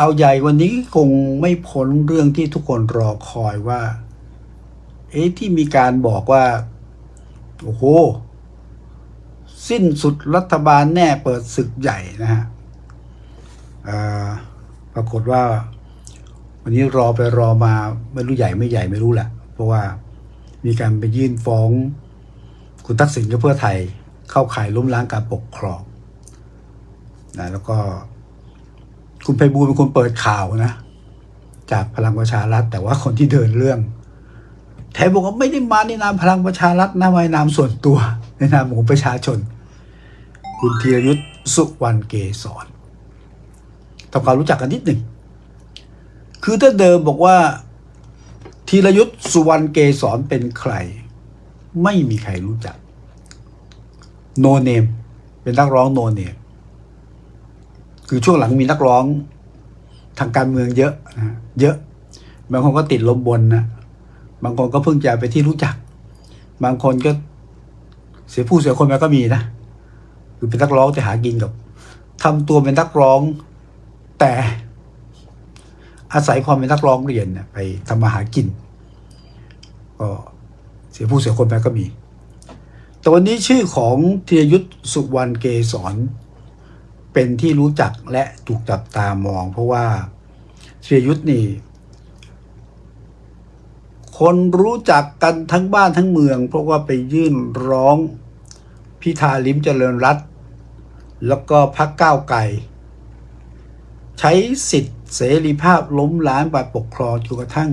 ข่าวใหญ่วันนี้คงไม่พ้นเรื่องที่ทุกคนรอคอยว่า เอ๊ะที่มีการบอกว่า โอ้โห สิ้นสุดรัฐบาลแน่เปิดศึกใหญ่นะฮะปรากฏว่า วันนี้รอไปรอมา ไม่รู้ใหญ่ไม่ใหญ่ไม่รู้แหละเพราะว่ามีการไปยื่นฟ้อง คุณทักษิณกับเพื่อไทย เข้าข่ายล้มล้างการปกครองนะแล้วก็ คุณไพบูลเป็นคนเปิดข่าวนะ จากพลังประชารัฐ แต่ว่าคนที่เดินเรื่องแถมบอกว่าไม่ได้มาในนามพลังประชารัฐนะมาในนามส่วนตัว ในนามของประชาชน คุณธีรยุทธ์สุวรรณเกษรทำความรู้จักกันนิดหนึ่ง คือถ้าเดิมบอกว่าธีรยุทธ์สุวรรณเกษรเป็นใคร ไม่มีใครรู้จัก โนเนม เป็นนักร้องโนเนม คือช่วงหลังมีนักร้องทางการเมืองเยอะนะเยอะ บางคนก็ติดลมบนนะบางคนก็เพิ่งจะไปที่รู้จัก บางคนก็เสียผู้เสียคนมาก็มีนะคือเป็นนักร้องแต่หากินกับทำตัวเป็นนักร้อง แต่อาศัยความเป็นนักร้องเรียนเนี่ยไปทำมาหากิน ก็เสียผู้เสียคนไปก็มี แต่วันนี้ชื่อของธีรยุทธสุวรรณเกษร เป็นที่รู้จักและถูกจับตามอง เพราะว่าธีรยุทธนี่ คนรู้จักกันทั้งบ้านทั้งเมือง เพราะว่าไปยื่นร้องพิธาลิมเจริญรัตแล้วก็พักก้าวไกลใช้สิทธิเสรีภาพล้มล้างการปกครองจนกระทั่ง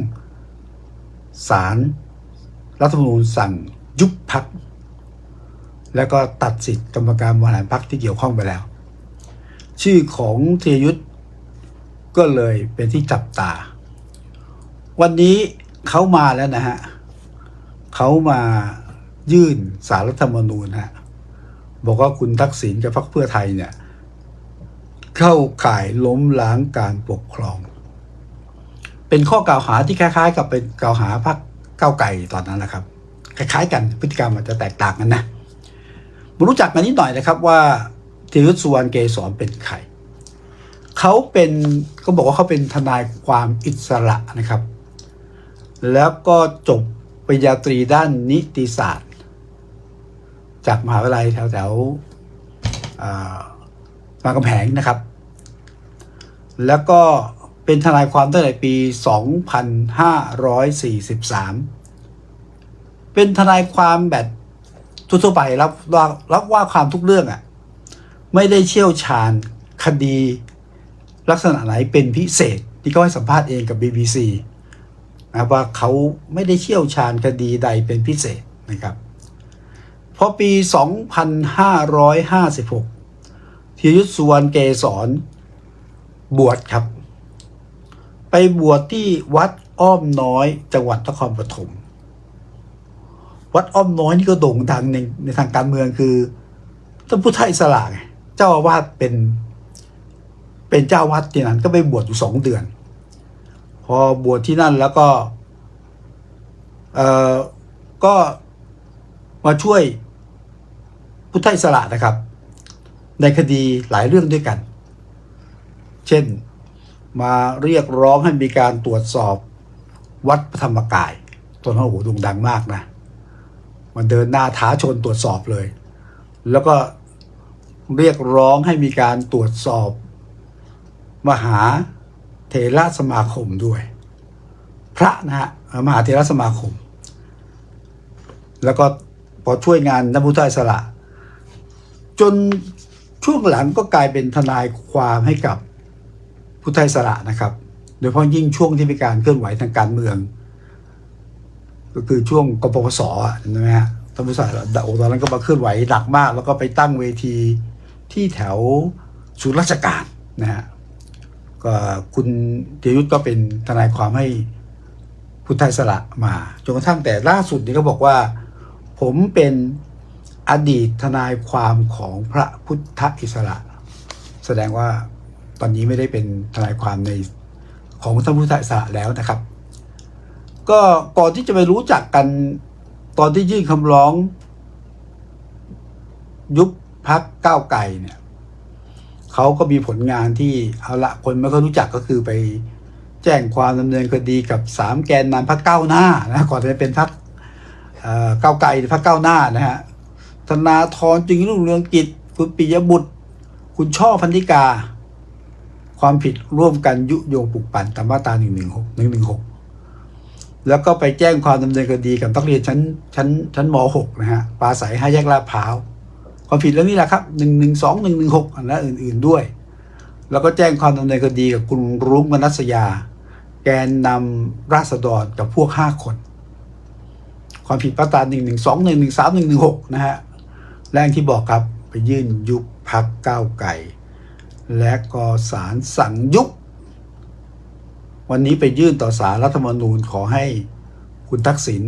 ศาลรรัฐธรรมนูญสั่งยุบพัก แล้วก็ตัดสิทธิกรรมการบริหารพักที่เกี่ยวข้องไปแล้ว ชื่อของเทยุทธก็เลยเป็นที่จับตา วันนี้เขามาแล้วนะฮะเขามายื่นสารรัฐธรรมนูญฮะบอกว่าคุณทักษิณกับพรรคเพื่อไทยเนี่ย เข้าข่ายล้มล้างการปกครอง เป็นข้อกล่าวหาที่คล้าย ๆ กับเป็นกล่าวหาพรรคก้าวไก่ตอนนั้นนะครับ คล้าย ๆ กันพฤติกรรมอาจจะแตกต่างกันนะมารู้จักกันนิดหน่อยนะครับว่า ธีรยุทธสุวรรณเกษรเป็นใครเขาเป็นก็บอกว่าเขาเป็นทนายความอิสระนะครับ แล้วก็จบปริญญาตรีด้านนิติศาสตร์ จากมหาวิทยาลัยแถวแถวๆอ่ารามคำแหงนะครับ แล้วก็เป็นทนายความตั้งแต่ปี 2543 เป็นทนายความแบบทั่วไปรับว่ารับว่าความทุกเรื่องอะ่ะ ไม่ได้เชี่ยวชาญคดีลักษณะไหนเป็นพิเศษที่เขาให้สัมภาษณ์เองกับ BBC นะว่าเขาไม่ได้เชี่ยวชาญคดีใดเป็นพิเศษนะครับพอปี 2556ธีรยุทธสุวรรณเกษรบวชครับ ไปบวชที่วัดอ้อมน้อยจังหวัดนครปฐมวัดอ้อมน้อยนี่ก็โด่งดังในในทางการเมืองคือท่านพุทธอิสระไง เจ้าอาวาสเป็น เป็นเจ้าวัดที่นั้น ก็ไปบวชอยู่สองเดือน พอบวชที่นั่นแล้วก็ เออก็มาช่วยพุทธอิสระนะครับ ในคดีหลายเรื่องด้วยกัน เช่นมาเรียกร้องให้มีการตรวจสอบวัดพระธรรมกายตอนนั้นโอ้โหด่งดังมากนะ มันเดินหน้าท้าชนตรวจสอบเลย แล้วก็ เรียกร้องให้มีการตรวจสอบ มหาเถระสมาคมด้วย พระนะฮะมหาเถระสมาคม แล้วก็พอช่วยงานนักพุทธอิสระ จนช่วงหลังก็กลายเป็นทนายความให้กับพุทธอิสระนะครับ โดยเฉพาะยิ่งช่วงที่มีการเคลื่อนไหวทางการเมือง ก็คือช่วงกปปสอะเห็นไหมฮะท่านผู้ชมโอ้ตอนนั้นก็มาเคลื่อนไหวหนักมาก แล้วก็ไปตั้งเวที ที่แถวศูนย์ราชการนะฮะก็คุณเดยุทธก็เป็นทนายความให้พุทธอิสระมาจนกระทั่งแต่ล่าสุดนี่ก็บอกว่า ผมเป็นอดีตทนายความของพระพุทธอิสระ แสดงว่าตอนนี้ไม่ได้เป็นทนายความในของท่านพุทธอิสระแล้วนะครับ ก็ก่อนที่จะไปรู้จักกันตอนที่ยื่นคำร้อง ยุบ พักก้าวไก่เนี่ยเขาก็มีผลงานที่เอาละคนไม่ค่อยรู้จักก็คือไปแจ้งความดำเนินคดีกับสามแกนนำพรรคก้าวหน้านะก่อนจะเป็นพรรคเก้าวไกลหรือพรรคก้าวหน้านะฮะธนาธรจึงรุ่งเรืองกิจ คุณปิยบุตร คุณช่อพันธิกา ความผิดร่วมกันยุโยงปลุกปั่นตามมาตรา116 116แล้วก็ไปแจ้งความดำเนินคดีกับนักเรียนชั้นชั้นชั้นม .6 นะฮะปาศัยห้าแยกลาดพร้าว ความผิดเรื่องนี้แหละครับ112 116และอื่น ๆด้วย แล้วก็แจ้งความดำเนินคดีกับคุณรุ้งมนัสยา แกนนำราษฎรกับพวก5คน ความผิดมาตรา112 113 116นะฮะแรงที่บอกครับไปยื่นยุบพักก้าวไก่ และก็สารสั่งยุบวันนี้ไปยื่นต่อสารรัฐธรรมนูญขอให้คุณทักษิณ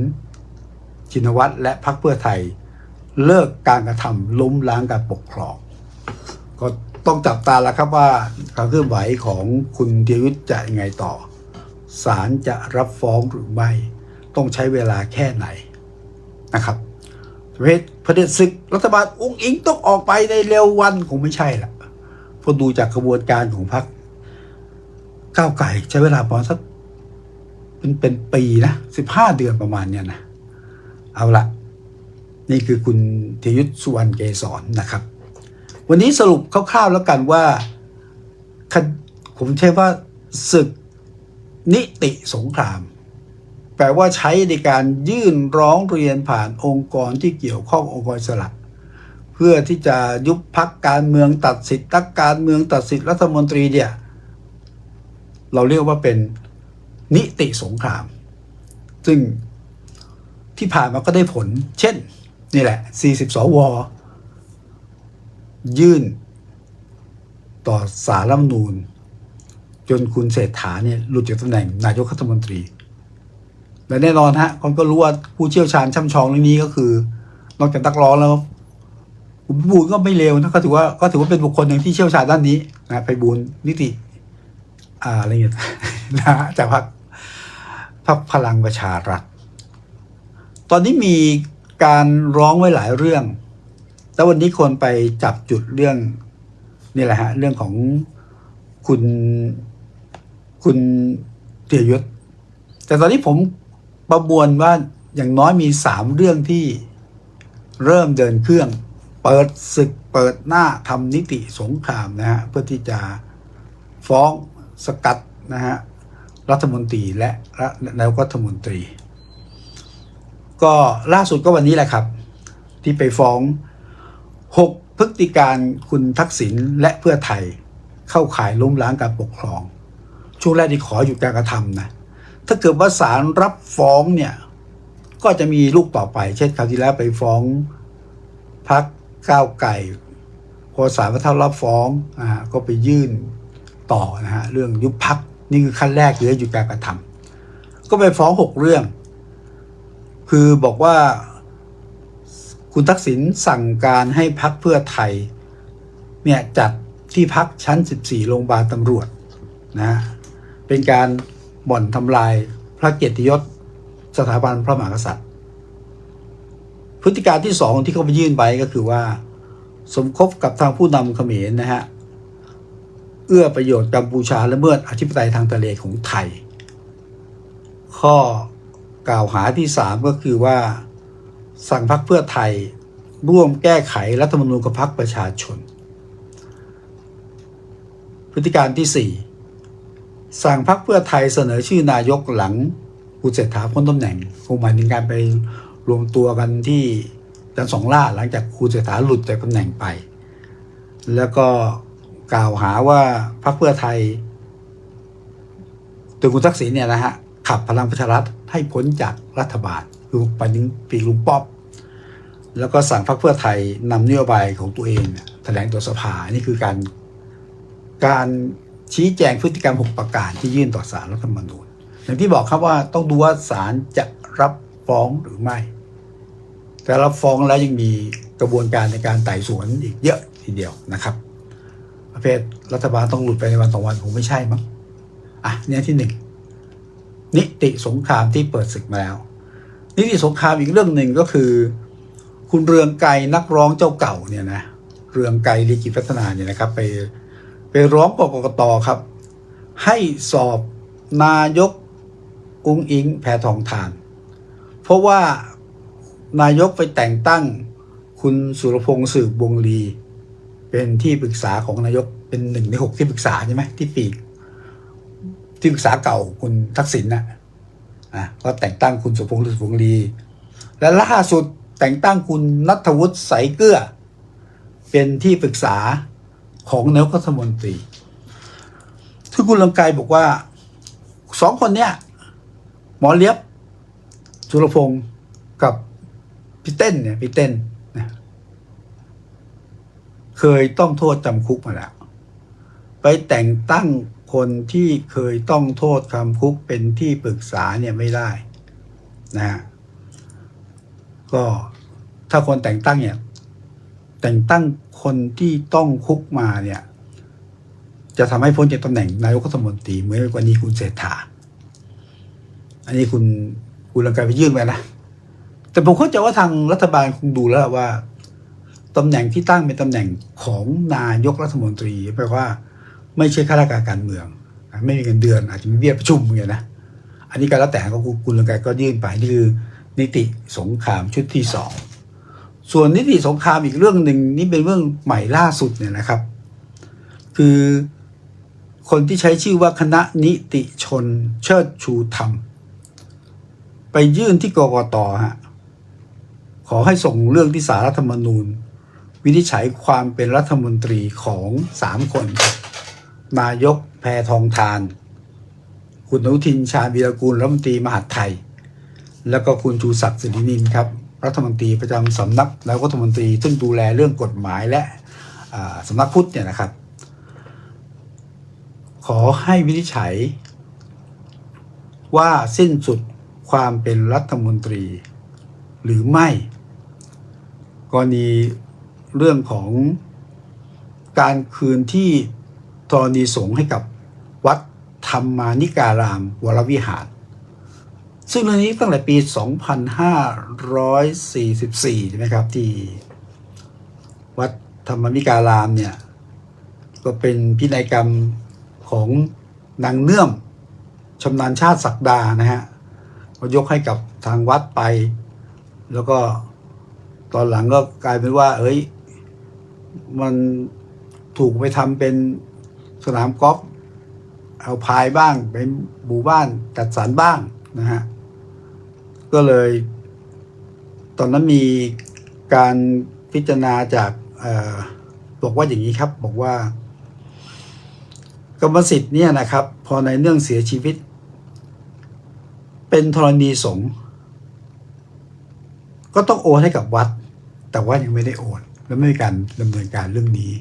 ชินวัตรและพรรคเพื่อไทย เลิกการกระทำล้มล้างการปกครอง ก็ต้องจับตาแล้วครับว่าการเคลื่อนไหวของคุณเทียยุทธจะยังไงต่อศาลจะรับฟ้องหรือไม่ ต้องใช้เวลาแค่ไหนนะครับประเภทประเด็นศึกรัฐบาลอุ้งอิงต้องออกไปในเร็ววันคงไม่ใช่ละเพราะดูจากกระบวนการของพรรคก้าวไก่ใช้เวลาประมาณสักเป็นเป็นปีนะสิบห้าเดือนประมาณเนี้ยนะ เอาละ นี่คือคุณเทยุทธสุวรรณเกษรนะครับ วันนี้สรุปคร่าวๆแล้วกันว่าคดผมใช้ว่าศึกนิติสงคราม แปลว่าใช้ในการยื่นร้องเรียนผ่านองค์กรที่เกี่ยวข้ององค์กรอิสระเพื่อที่จะยุบพักการเมืองตัดสิทธิ์นักการเมืองตัดสิทธิ์รัฐมนตรีเนี่ยเราเรียกว่าเป็นนิติสงคราม ซึ่งที่ผ่านมาก็ได้ผล เช่น นี่แหละ 40 สว ยื่น ต่อสารรัฐมนูญจนคุณเศรษฐาเนี่ยหลุดจากตำแหน่งนายกรัฐมนตรี และแน่นอนฮะคนก็รู้ว่าผู้เชี่ยวชาญช่ำชองเรื่องนี้ก็คือ นอกจากนักร้องแล้วคุณบูลก็ไม่เลวนะก็ถือว่าก็ถือว่าเป็นบุคคลหนึ่งที่เชี่ยวชาญด้านนี้นะไปบูลนิติอ่าอะไรเงี้ยนะฮะจากพรรคพรรคพลังประชารัฐ ตอนนี้มี การร้องไว้หลายเรื่อง แล้ววันนี้คนไปจับจุดเรื่องนี่แหละฮะเรื่องของคุณคุณเตียยศ แต่ตอนนี้ผมประมวลว่าอย่างน้อยมีสามเรื่องที่เริ่มเดินเครื่อง เปิดศึกเปิดหน้าทำนิติสงครามนะฮะเพื่อที่จะฟ้องสกัดนะฮะรัฐมนตรีและนายกรัฐมนตรี ก็ล่าสุดก็วันนี้แหละครับ ที่ไปฟ้อง 6 พฤติการคุณทักษิณและเพื่อไทย เข้าข่ายล้มล้างการปกครอง ช่วงแรกที่ขอหยุดการกระทำนะถ้าเกิดว่าศาลรับฟ้องเนี่ย ก็จะมีลูกต่อไป เช่นคราวที่แล้วไปฟ้องพักก้าวไก่พอศาลประทับรับฟ้องอ่าก็ไปยื่นต่อนะฮะเรื่องยุบพักนี่คือขั้นแรกคือให้หยุดการกระทำก็ไปฟ้องหกเรื่อง คือบอกว่าคุณทักษิณสั่งการให้พักเพื่อไทยเนี่ยจัดที่พักชั้น 14 โรงพยาบาลตำรวจนะเป็นการบ่อนทำลายพระเกียรติยศสถาบันพระมหากษัตริย์ พฤติการที่สองที่เขาไปยื่นไปก็คือว่า สมคบกับทางผู้นำเขมรนะฮะ เอื้อประโยชน์กัมพูชาและเมิดอธิปไตยทางทะเลของไทย ข้อ กล่าวหาที่สามก็คือว่า สั่งพักเพื่อไทยร่วมแก้ไขรัฐธรรมนูญกับพักประชาชน พฤติการที่สี่สั่งพักเพื่อไทยเสนอชื่อนายกหลังคุณเศรษฐาพ้นตำแหน่งคงหมายถึงการไปรวมตัวกันที่จันสองล่าหลังจากคุณเศรษฐาหลุดจากตำแหน่งไป แล้วก็กล่าวหาว่าพรรคเพื่อไทยตัวคุณทักษิณเนี่ยนะฮะ ขับพลังประชารัฐให้พ้นจากรัฐบาลคือไปถึงปีกลุงป๊อบ แล้วก็สั่งพรรคเพื่อไทยนำนโยบายของตัวเองเนี่ยแถลงต่อสภานี่คือการการชี้แจงพฤติกรรม6ประการที่ยื่นต่อสารรัฐธรรมนูญอย่างที่บอกครับว่าต้องดูว่าศาลจะรับฟ้องหรือไม่ แต่รับฟ้องแล้วยังมีกระบวนการในการไต่สวนอีกเยอะทีเดียวนะครับ ประเภทรัฐบาลต้องหลุดไปในวันสองวันคงไม่ใช่มั้งอะเนี่ยที่หนึ่ง นิติสงครามที่เปิดศึกมาแล้ว นิติสงครามอีกเรื่องหนึ่งก็คือ คุณเรืองไกรนักร้องเจ้าเก่าเนี่ยนะเรืองไกรลีกิจพัฒนาเนี่ยนะครับ ไปไปร้องกกกตครับ ให้สอบนายกอุ้งอิงแพทองทาน เพราะว่านายกไปแต่งตั้งคุณสุรพงษ์สืบวงลี เป็นที่ปรึกษาของนายกเป็นหนึ่งในหกที่ปรึกษาใช่ไหมที่ปีก ที่ปรึกษาเก่าคุณทักษิณนะอะก็แต่งตั้งคุณสุพงษ์สืบวงลี และล่าสุดแต่งตั้งคุณนัทวุฒิใสเกลือ เป็นที่ปรึกษาของนายกรัฐมนตรีที่คุณลงไกรบอกว่าสองคนเนี้ยหมอเลียบสุรพงศ์กับพี่เต้นเนี่ยพี่เต้นนะเคยต้องโทษจำคุกมาแล้ว ไปแต่งตั้ง คนที่เคยต้องโทษคำคุกเป็นที่ปรึกษาเนี่ยไม่ได้นะก็ถ้าคนแต่งตั้งเนี่ยแต่งตั้งคนที่ต้องคุกมาเนี่ยจะทำให้พ้นจากตำแหน่งนายกรัฐมนตรีเหมือนกรณีคุณเศรษฐา อันนี้คุณคุณลังกายไปยื่นไปนะ แต่ผมเข้าใจว่าทางรัฐบาลคงดูแล้วว่าตำแหน่งที่ตั้งเป็นตำแหน่งของนายกรัฐมนตรีแปลว่า ไม่ใช่ข้าราชการการเมือง ไม่มีเงินเดือนอาจจะมีเบี้ยประชุมอย่างเงี้ยนะอันนี้การแล้วแต่ก็คุณลังกายก็ยื่นไปนี่คือนิติสงครามชุดที่สองส่วนนิติสงครามอีกเรื่องหนึ่งนี่เป็นเรื่องใหม่ล่าสุดเนี่ยนะครับ คือคนที่ใช้ชื่อว่าคณะนิติชนเชิดชูธรรม ไปยื่นที่กกตฮะขอให้ส่งเรื่องที่สารรัฐธรรมนูญ วินิจฉัยความเป็นรัฐมนตรีของสามคน นายกแพทองทาน คุณอนุทินชาญวีรกูลรัฐมนตรีมหาดไทย แล้วก็คุณชูศักดิ์สิรินินครับ รัฐมนตรีประจำสำนักนายกรัฐมนตรีซึ่งดูแลเรื่องกฎหมายและอ่าสำนักพุทธเนี่ยนะครับ ขอให้วินิจฉัย ว่าสิ้นสุดความเป็นรัฐมนตรี หรือไม่ กรณีเรื่องของการคืนที่ ธรณีสงฆ์ให้กับวัดธรรมานิการามวรวิหาร ซึ่งเรื่องนี้ตั้งแต่ปี 2544ใช่ไหมครับที่วัดธรรมนิการามเนี่ยก็เป็นพินัยกรรมของนางเนื่อมชำนาญชาติศักดานะฮะก็ยกให้กับทางวัดไป แล้วก็ตอนหลังก็กลายเป็นว่า เอ้ย มันถูกไปทำเป็น สนามกอล์ฟเอาพายบ้างเป็นหมู่บ้านจัดสรรบ้างนะฮะก็เลย ตอนนั้นมีการพิจารณาจากอบอกว่าอย่างนี้ครับ บอกว่ากรรมสิทธิ์เนี่ยนะครับ พอในเนื่องเสียชีวิต เป็นธรณีสงฆ์ก็ต้องโอนให้กับวัด แต่ว่ายังไม่ได้โอน และไม่มีการดำเนินการเรื่องนี้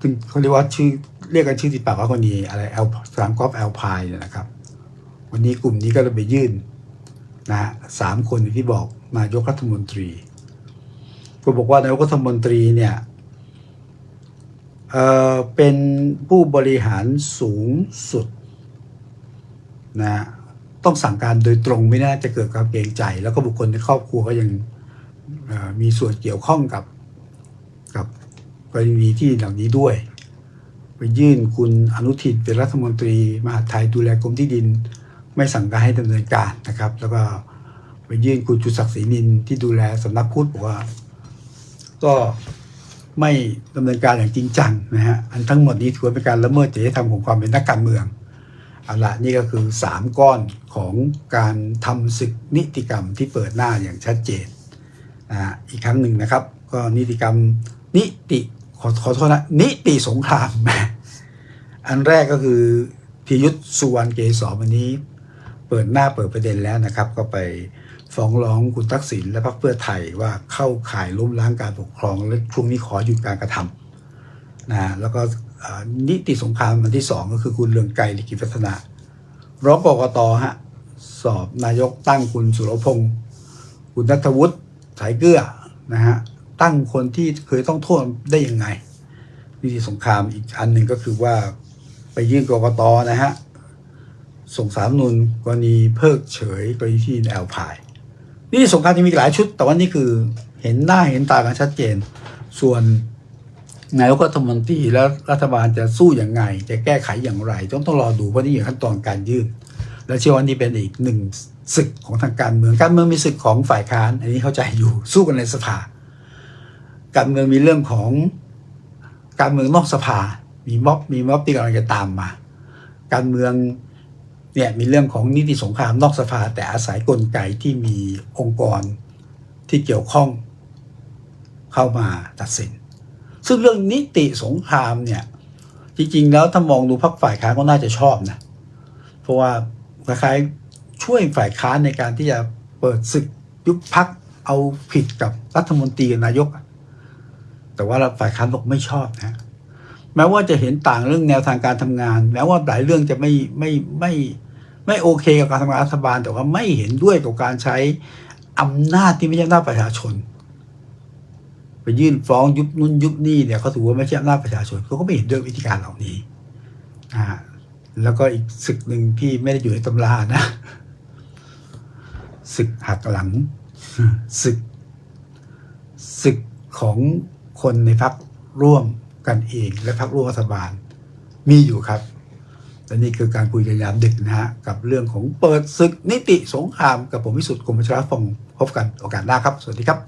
ซึ่งเขาเรียกว่าชื่อ เรียกกันชื่อติดปากว่าคนนี้อะไรแอลสามกอล์ฟแอลพายเนี่ยนะครับ วันนี้กลุ่มนี้ก็เลยไปยื่นนะสามคนที่บอกนายกรัฐมนตรีก็บอกว่านายกรัฐมนตรีเนี่ยเออเป็นผู้บริหารสูงสุดนะต้องสั่งการโดยตรงไม่น่าจะเกิดความเกรงใจ แล้วก็บุคคลในครอบครัวก็ยังมีส่วนเกี่ยวข้องกับกับกรณีที่เหล่านี้ด้วย ยื่นคุณอนุทินเป็นรัฐมนตรี มหาดไทยดูแลกรมที่ดิน ไม่สั่งการให้ดำเนินการนะครับ แล้วก็ไปยื่นคุณจุศักดิ์ศรีนินที่ดูแลสำนักพุทธบอกว่า ก็ไม่ดำเนินการอย่างจริงจังนะฮะอันทั้งหมดนี้ถือว่าเป็นการละเมิดจริยธรรมของความเป็นนักการเมืองเอาละนี่ก็คือสามก้อนของการทำศึกนิติกรรมที่เปิดหน้าอย่างชัดเจนนะฮะอีกครั้งหนึ่งนะครับ ก็นิติกรรมนิติขอขอโทษนะนิติสงคราม อันแรกก็คือพิยุทธสุวรรณเกษรวันนี้ เปิดหน้าเปิดประเด็นแล้วนะครับ ก็ไปฟ้องร้องคุณทักษิณและพรรคเพื่อไทยว่าเข้าข่ายล้มล้างการปกครอง และช่วงนี้ขอหยุดการกระทำนะแล้วก็นิติสงครามอันที่สองก็คือคุณเรืองไกรลิกิจพัฒนาร้องกกตฮะสอบนายกตั้งคุณสุรพงศ์คุณนัทวุฒิสายเกลือนะฮะตั้งคนที่เคยต้องโทษได้ยังไงนิติสงครามอีกอันหนึ่งก็คือว่า ไปยื่นกรกตนะฮะ ส่งสามนุนกรณีเพิกเฉยกรณีที่แอลพาย นี่สงครามจะมีหลายชุด แต่ว่านี่คือเห็นหน้าเห็นตากันชัดเจน ส่วนนายกรัฐมนตรีแล้วรัฐบาลจะสู้อย่างไง จะแก้ไขอย่างไร ต้องต้องรอดูเพราะนี่อยู่ขั้นตอนการยื่นและเชื่อว่านี่เป็นอีกหนึ่งศึกของทางการเมืองการเมืองมีศึกของฝ่ายค้าน อันนี้เข้าใจอยู่สู้กันในสภา การเมืองมีเรื่องของการเมืองนอกสภา มีม็อบมีม็อบที่กำลังจะตามมา การเมืองเนี่ยมีเรื่องของนิติสงครามนอกสภา แต่อาศัยกลไกที่มีองค์กรที่เกี่ยวข้องเข้ามาตัดสิน ซึ่งเรื่องนิติสงครามเนี่ยจริงๆ แล้วถ้ามองดูพรรคฝ่ายค้านก็น่าจะชอบนะ เพราะว่าคล้ายๆช่วยฝ่ายค้านในการที่จะเปิดศึกยุบพักเอาผิดกับรัฐมนตรีกับนายก แต่ว่าฝ่ายค้านบอกไม่ชอบนะ แม้ว่าจะเห็นต่างเรื่องแนวทางการทำงาน แม้ว่าหลายเรื่องจะไม่ไม่ไม่ไม่โอเคกับการทำงานรัฐบาล แต่ว่าไม่เห็นด้วยกับการใช้อำนาจที่ไม่ใช่อำนาจประชาชน ไปยื่นฟ้องยุบนุ่นยุบนี่เนี่ยเขาถือว่าไม่ใช่อำนาจประชาชนเขาก็ไม่เห็นด้วยวิธีการเหล่านี้อ่าแล้วก็อีกศึกหนึ่งที่ไม่ได้อยู่ในตำรานะศึกหักหลังศึกศึกของคนในพักร่วม กันเอง และพักร่วมรัฐบาล มีอยู่ครับและนี่คือการคุยกันยามดึกนะฮะกับเรื่องของเปิดศึกนิติสงครามกับผมวิสุทธิ์กรมชลพงศ์พบกันโอกาสหน้าครับ สวัสดีครับ